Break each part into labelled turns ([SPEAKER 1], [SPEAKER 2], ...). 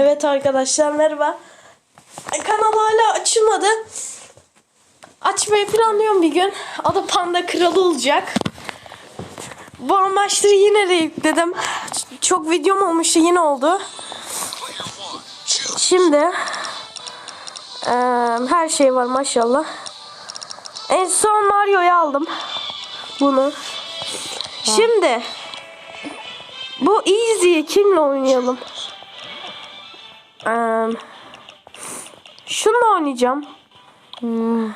[SPEAKER 1] Evet arkadaşlar merhaba. Kanal hala açılmadı. Açmayı planlıyorum bir gün. Adı Panda Kralı olacak. Bu amaçları yine de. Ç- Çok videom olmuştu yine oldu. Şimdi eee, her şey var maşallah. En son Mario'yu aldım. Bunu. Şimdi bu easy kimle oynayalım? Eee şununla oynayacağım.
[SPEAKER 2] Hmm.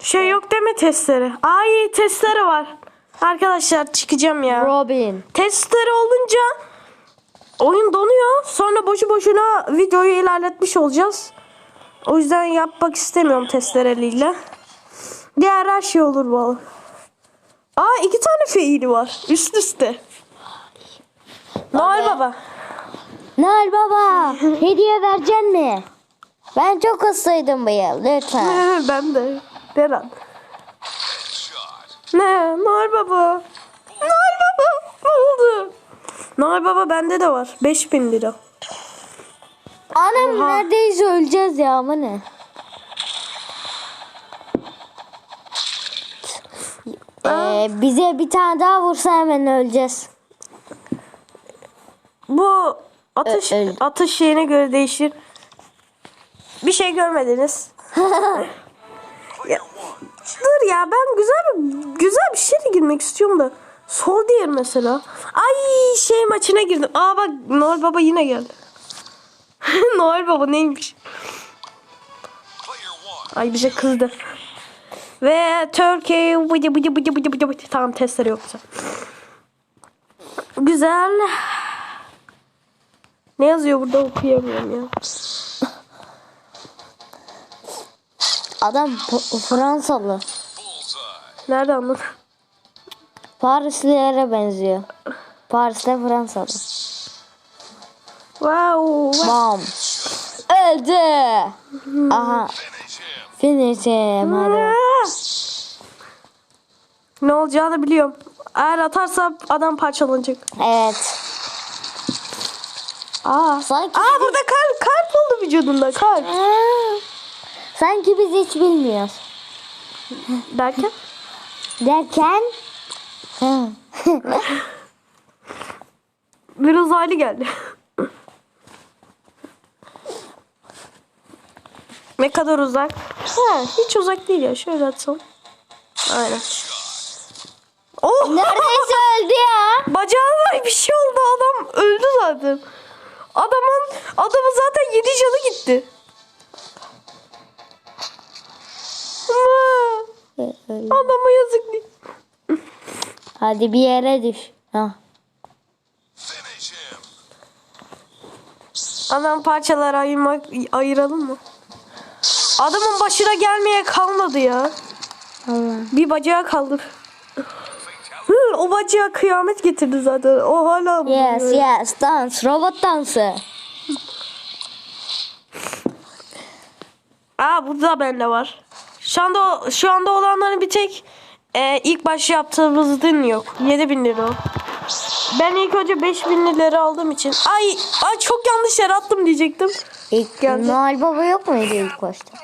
[SPEAKER 1] Şey yok deme testere. Ay testere var. Arkadaşlar çıkacağım ya.
[SPEAKER 2] Robin.
[SPEAKER 1] Testere olunca oyun donuyor. Sonra boşu boşuna videoyu ilerletmiş olacağız. O yüzden yapmak istemiyorum testereliyle. Diğer her şey olur bu. Aa iki tane feili var. Üst üste. Noel Baba.
[SPEAKER 2] Noel Baba hediye vereceksin mi? Ben çok hastaydım bu yıl lütfen.
[SPEAKER 1] ben de. Beran. Ne? Noel Baba. Noel Baba. Ne oldu? Noel Baba bende de var. 5000 lira.
[SPEAKER 2] Anam
[SPEAKER 1] Oha.
[SPEAKER 2] neredeyse öleceğiz ya ama ne? Ee, bize bir tane daha vursa hemen öleceğiz.
[SPEAKER 1] Bu atış
[SPEAKER 2] Ö- öyle.
[SPEAKER 1] atış şeyine göre değişir. Bir şey görmediniz. Ya, dur ya ben güzel güzel bir şeyle girmek istiyorum da. Sol diğer mesela. Ay şey maçına girdim. Aa bak Noel Baba yine geldi. Noel Baba neymiş? Ay bize kızdı. Ve Turkey bıcı bıcı bıcı bıcı bıcı bıcı. Tamam testleri yoksa. Güzel. Ne yazıyor burada okuyamıyorum ya.
[SPEAKER 2] Adam Fransalı.
[SPEAKER 1] Nerede anladın?
[SPEAKER 2] Parislilere benziyor. Paris'te Fransalı.
[SPEAKER 1] Wow.
[SPEAKER 2] Bam. Öldü. Aha. Finish him.
[SPEAKER 1] Ne olacağını biliyorum. Eğer atarsam adam parçalanacak.
[SPEAKER 2] Evet.
[SPEAKER 1] Aa.
[SPEAKER 2] Sanki,
[SPEAKER 1] Aa burada kalp kalp oldu vücudunda kalp.
[SPEAKER 2] Aa, sanki biz hiç bilmiyoruz.
[SPEAKER 1] Derken?
[SPEAKER 2] Derken.
[SPEAKER 1] Bir uzaylı geldi. ne kadar uzak? Ha, hiç uzak değil ya. Şöyle atsam. Aynen. Oh!
[SPEAKER 2] neredeyse öldü ya.
[SPEAKER 1] Bacağına bir şey oldu adam öldü zaten. Adamın adamın zaten yedi canı gitti. Ama adama yazık değil.
[SPEAKER 2] Hadi bir yere düş. Ha.
[SPEAKER 1] Adam parçalara ayırmak ayıralım mı? Adamın başına gelmeye kalmadı ya.
[SPEAKER 2] Allah.
[SPEAKER 1] Bir bacağı kaldır. Hı, o bacağı kıyamet getirdi zaten. O hala
[SPEAKER 2] Yes yes dans robot dansı.
[SPEAKER 1] Aa burada bende var. Şu anda şu anda olanların bir tek e, ilk baş yaptığımızın yok. 7000 lira o. Ben ilk önce 5000 lira aldığım için. Ay, ay çok yanlış yere attım diyecektim.
[SPEAKER 2] İlk
[SPEAKER 1] Geldi.
[SPEAKER 2] Noel Baba yok muydu ilk başta?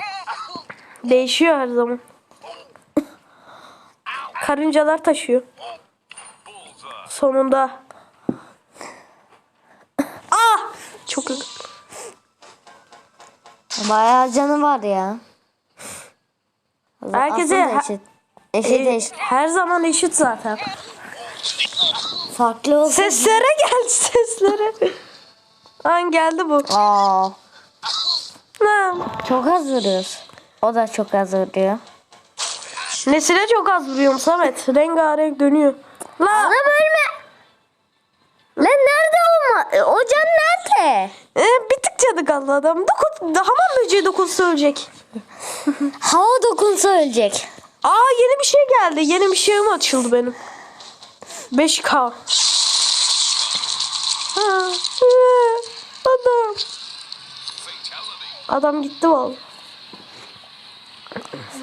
[SPEAKER 1] Değişiyor her zaman. Karıncalar taşıyor. Sonunda. Ah! Çok.
[SPEAKER 2] Bayağı canı var ya.
[SPEAKER 1] Herkese
[SPEAKER 2] Aslında eşit. Eşit
[SPEAKER 1] E,
[SPEAKER 2] eşit.
[SPEAKER 1] her zaman eşit zaten.
[SPEAKER 2] Farklı olsa.
[SPEAKER 1] Seslere gel seslere. An geldi bu.
[SPEAKER 2] Aa,
[SPEAKER 1] Ha.
[SPEAKER 2] çok az vuruyoruz. O da çok az vuruyor.
[SPEAKER 1] Nesine çok az vuruyorum Samet. Rengarenk dönüyor. La
[SPEAKER 2] Adam ölme. Lan nerede olma? E, O can nerede?
[SPEAKER 1] e, bir tık canı kaldı adam. Dokun, hamam böceği dokunsa ölecek.
[SPEAKER 2] Hava dokunsa ölecek.
[SPEAKER 1] Aa yeni bir şey geldi. Yeni bir şeyim açıldı benim. 5K. Ha, e, adam. Adam gitti vallahi.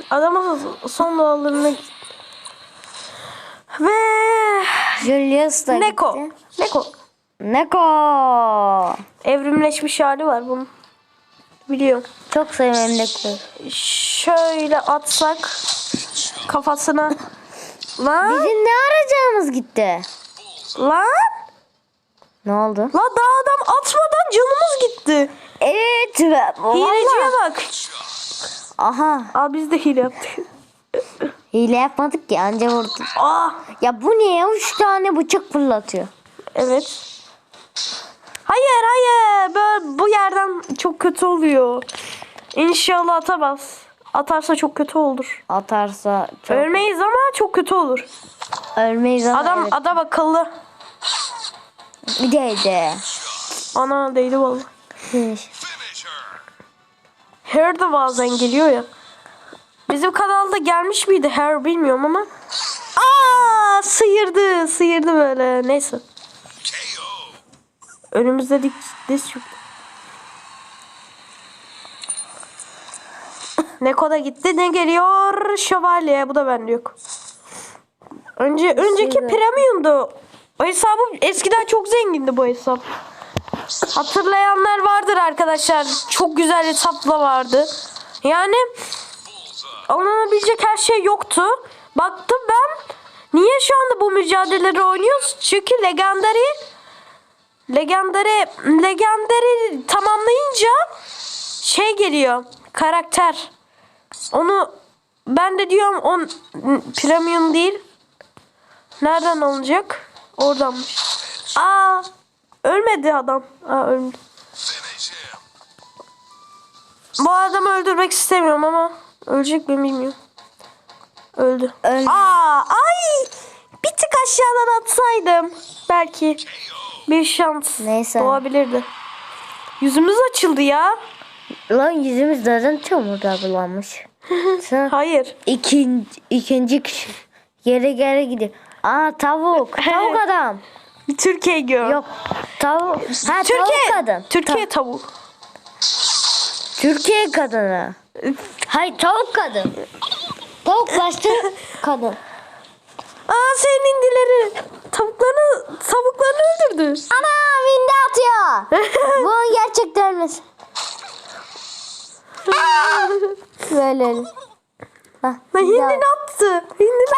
[SPEAKER 1] Adamın son gitti. Ve
[SPEAKER 2] Julius da
[SPEAKER 1] Neko.
[SPEAKER 2] gitti.
[SPEAKER 1] Neko.
[SPEAKER 2] Neko.
[SPEAKER 1] Evrimleşmiş hali var bunun. Biliyorum.
[SPEAKER 2] Çok seviyorum Neko'yu.
[SPEAKER 1] Şöyle atsak kafasına. Lan
[SPEAKER 2] Bizim ne arayacağımız gitti?
[SPEAKER 1] lan
[SPEAKER 2] Ne oldu?
[SPEAKER 1] lan daha adam atmadan canımız gitti.
[SPEAKER 2] Evet. ve-
[SPEAKER 1] Hileciye
[SPEAKER 2] Vallahi.
[SPEAKER 1] bak.
[SPEAKER 2] Aha.
[SPEAKER 1] Aa biz de hile yaptık.
[SPEAKER 2] Hile yapmadık ki anca vurduk.
[SPEAKER 1] Aa
[SPEAKER 2] Ya bu ne ya? Üç tane bıçak fırlatıyor.
[SPEAKER 1] evet. Hayır hayır böyle bu yerden çok kötü oluyor. İnşallah atamaz. Atarsa çok kötü olur.
[SPEAKER 2] Atarsa çok
[SPEAKER 1] Ölmeyiz ama çok kötü olur.
[SPEAKER 2] ölmeyiz ama
[SPEAKER 1] Adam
[SPEAKER 2] evet.
[SPEAKER 1] adam akıllı.
[SPEAKER 2] Bir de
[SPEAKER 1] Ana değdi vallahi. Her de bazen geliyor ya. Bizim kanalda gelmiş miydi Her bilmiyorum ama. Aa sıyırdı sıyırdı böyle neyse. Önümüzde dik diz çok. Neko da gitti ne geliyor? Şövalye bu da bende yok. Önce önceki
[SPEAKER 2] Şeyde.
[SPEAKER 1] premiumdu. O hesabım eskiden çok zengindi bu hesap. Hatırlayanlar vardır arkadaşlar. Çok güzel hesapla vardı. Yani alınabilecek her şey yoktu. Baktım ben niye şu anda bu mücadeleleri oynuyoruz? Çünkü Legendary Legendary Legendary tamamlayınca şey geliyor. Karakter. Onu ben de diyorum on premium değil. Nereden alınacak? Oradanmış. Aa ölmedi adam. Aa ölmedi. Bu adamı öldürmek istemiyorum ama ölecek mi bilmiyorum. Öldü.
[SPEAKER 2] Öldü.
[SPEAKER 1] Aa ay bir tık aşağıdan atsaydım belki bir şans
[SPEAKER 2] Neyse.
[SPEAKER 1] doğabilirdi. Yüzümüz açıldı ya.
[SPEAKER 2] Lan yüzümüz zaten çamurda bulanmış. Sen
[SPEAKER 1] Hayır.
[SPEAKER 2] ikinci, ikinci kişi geri geri gidiyor. Aa tavuk. Tavuk adam.
[SPEAKER 1] Türkiye gör.
[SPEAKER 2] Yok. Tavuk. Ha
[SPEAKER 1] Türkiye
[SPEAKER 2] tavuk kadın.
[SPEAKER 1] Türkiye
[SPEAKER 2] Ta-
[SPEAKER 1] tavuk.
[SPEAKER 2] Türkiye kadını. Hayır tavuk kadın. Tavuk başka kadın.
[SPEAKER 1] Aa senin indileri. Tavuklarını tavuklarını öldürdü.
[SPEAKER 2] Ana vinde atıyor. Bunun gerçekten ölmesi. Böyle öyle. Hah,
[SPEAKER 1] hindini attı. Hindini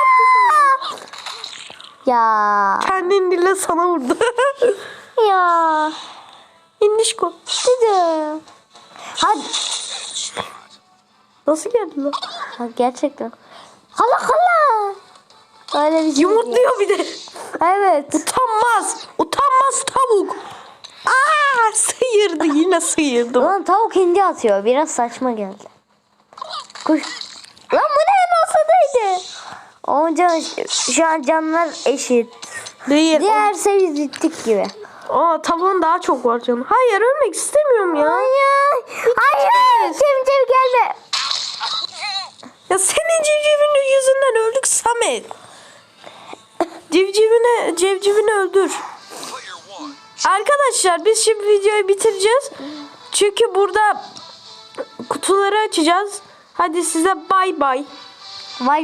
[SPEAKER 1] attı.
[SPEAKER 2] Ya.
[SPEAKER 1] Kendi hindiyle sana vurdu.
[SPEAKER 2] Ya.
[SPEAKER 1] Hindişko.
[SPEAKER 2] Dedim. Hadi.
[SPEAKER 1] Nasıl geldi lan?
[SPEAKER 2] Ha, gerçekten. Hala hala. Öyle bir şey.
[SPEAKER 1] Yumurtluyor bir de.
[SPEAKER 2] Evet.
[SPEAKER 1] Utanmaz. Utanmaz tavuk. Aa sıyırdı yine sıyırdı.
[SPEAKER 2] Lan tavuk hindi atıyor. Biraz saçma geldi. Kuş. Lan bu ne nasıldaydı? O can, şu an canlar eşit.
[SPEAKER 1] Değil.
[SPEAKER 2] Diğer sevizlik gibi.
[SPEAKER 1] Aa tavuğun daha çok var canım. Hayır ölmek istemiyorum ya.
[SPEAKER 2] Hayır. Hayır. Çevir gelme.
[SPEAKER 1] Ya senin civcivinin yüzünden öldük Samet. Civcivine, civcivini öldür. Arkadaşlar biz şimdi videoyu bitireceğiz. Çünkü burada kutuları açacağız. Hadi size bay bay.
[SPEAKER 2] Vay